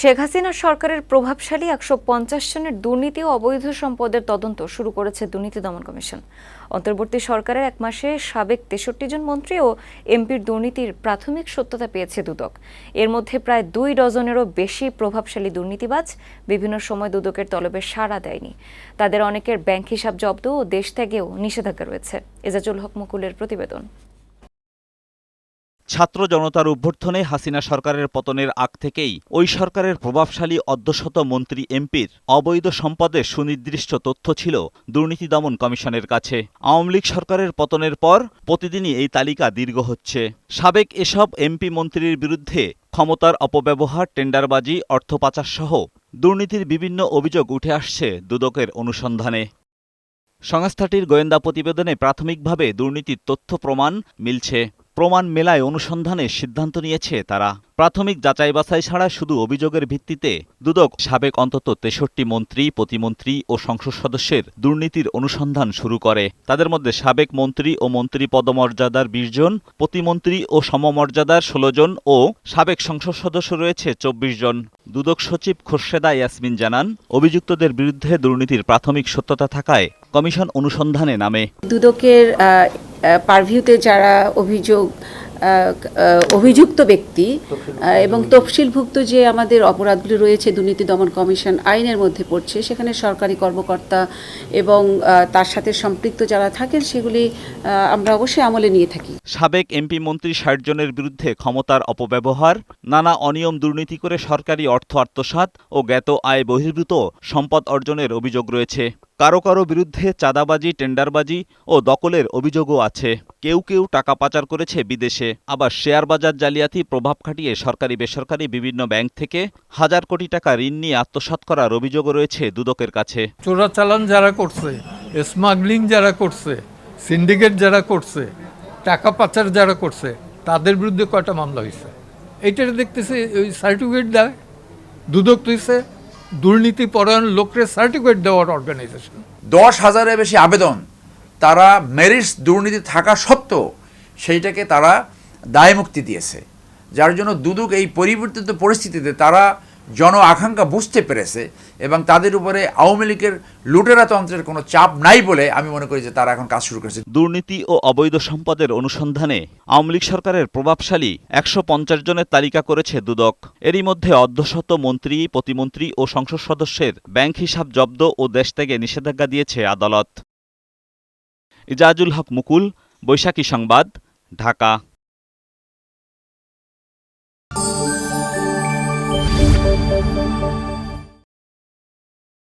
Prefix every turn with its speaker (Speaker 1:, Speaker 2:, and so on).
Speaker 1: শেখ হাসিনা সরকারের প্রভাবশালী একশো পঞ্চাশ জনের দুর্নীতি ও অবৈধ সম্পদের তদন্ত শুরু করেছে দুর্নীতি দমন কমিশন। অন্তর্বর্তী সরকারের এক মাসে সাবেক তেষট্টি জন মন্ত্রী ও এমপির দুর্নীতির প্রাথমিক সত্যতা পেয়েছে দুদক। এর মধ্যে প্রায় দুই ডজনেরও বেশি প্রভাবশালী দুর্নীতিবাজ বিভিন্ন সময় দুদকের তলবে সাড়া দেয়নি। তাদের অনেকের ব্যাংক হিসাব জব্দ ও দেশ ত্যাগেও নিষেধাজ্ঞা রয়েছে। এজাজুল হক মুকুলের প্রতিবেদন।
Speaker 2: ছাত্র জনতার অভ্যর্থনে হাসিনা সরকারের পতনের আগ থেকেই ওই সরকারের প্রভাবশালী অর্ধশত মন্ত্রী এমপির অবৈধ সম্পদের সুনির্দিষ্ট তথ্য ছিল দুর্নীতি দমন কমিশনের কাছে। আওয়ামী লীগ সরকারের পতনের পর প্রতিদিনই এই তালিকা দীর্ঘ হচ্ছে। সাবেক এসব এমপি মন্ত্রীর বিরুদ্ধে ক্ষমতার অপব্যবহার, টেন্ডারবাজি, অর্থ পাচারসহ দুর্নীতির বিভিন্ন অভিযোগ উঠে আসছে দুদকের অনুসন্ধানে। সংস্থাটির গোয়েন্দা প্রতিবেদনে প্রাথমিকভাবে দুর্নীতির তথ্য প্রমাণ মিলছে। প্রমাণ মেলায় অনুসন্ধানে সিদ্ধান্ত নিয়েছে তারা। প্রাথমিক যাচাই বাছাই ছাড়া শুধু অভিযোগের ভিত্তিতে দুদক সাবেক অন্তত তেষট্টি মন্ত্রী, প্রতিমন্ত্রী ও সংসদ সদস্যের দুর্নীতির অনুসন্ধান শুরু করে। তাদের মধ্যে সাবেক মন্ত্রী ও মন্ত্রী পদমর্যাদার বিশ জন, প্রতিমন্ত্রী ও সমমর্যাদার ষোলো জন ও সাবেক সংসদ সদস্য রয়েছে চব্বিশ জন। দুদক সচিব খোরশেদা ইয়াসমিন জানান, অভিযুক্তদের বিরুদ্ধে দুর্নীতির প্রাথমিক সত্যতা থাকায় কমিশন অনুসন্ধানে নামে।
Speaker 3: দুদকের পারভিউতে যারা অভিযোগ অভিযুক্ত ব্যক্তি এবং তফসিলভুক্ত যে আমাদের অপরাধগুলি রয়েছে, দুর্নীতি দমন কমিশন আইনের মধ্যে পড়ছে, সেখানে সরকারি কর্মকর্তা এবং তার সাথে সম্পৃক্ত যারা থাকেন, সেগুলি আমরা অবশ্যই আমলে নিয়ে থাকি।
Speaker 2: সাবেক এমপি মন্ত্রী ষাট জনের বিরুদ্ধে ক্ষমতার অপব্যবহার, নানা অনিয়ম দুর্নীতি করে সরকারি অর্থ আত্মসাৎ ও জ্ঞাত আয় বহির্ভূত সম্পদ অর্জনের অভিযোগ রয়েছে। কারও কারও বিরুদ্ধে চাঁদাবাজি, টেন্ডারবাজি ও দখলের অভিযোগও আছে। কেউ কেউ টাকা পাচার করেছে বিদেশে। আবার শেয়ার বাজার জালিয়াতি প্রভাব খাটিয়ে সরকারি, বেসরকারি বিভিন্ন ব্যাংক থেকে হাজার কোটি টাকা ঋণ নিয়ে আত্মসাৎ করার অভিযোগও রয়েছে দুদকের কাছে।
Speaker 4: চোরাচালান যারা করছে, স্মাগলিং যারা করছে, সিন্ডিকেট যারা করছে, টাকা পাচার যারা করছে, তাদের বিরুদ্ধে কয়টা মামলা হয়েছে এইটারে দেখতেছি, ওই সার্টিফিকেট দেয়, দুদক তুইছে দুর্নীতি পরায়ণ লোকরে সার্টিফিকেট দেওয়ার অর্গানাইজেশন
Speaker 5: দশ হাজারের বেশি আবেদন, তারা মেরিটস দুর্নীতি থাকা সত্ত্বেও সেইটাকে তারা দায়মুক্তি দিয়েছে। যার জন্য দুদুক এই পরিবর্তিত পরিস্থিতিতে তারা জন আকাঙ্ক্ষা বুঝতে পেরেছে এবং তাদের উপরে আওয়ামী লীগের লুটেরা তন্ত্রের কোনো চাপ নাই বলে আমি মনে করি যে তারা এখন কাজ শুরু করেছে।
Speaker 2: দুর্নীতি ও অবৈধ সম্পদের অনুসন্ধানে আওয়ামী লীগ সরকারের প্রভাবশালী একশো পঞ্চাশ জনের তালিকা করেছে দুদক। এরই মধ্যে অর্ধশত মন্ত্রী, প্রতিমন্ত্রী ও সংসদ সদস্যের ব্যাংক হিসাব জব্দ ও দেশ থেকে নিষেধাজ্ঞা দিয়েছে আদালত। ইজাজুল হক মুকুল, বৈশাখী সংবাদ, ঢাকা।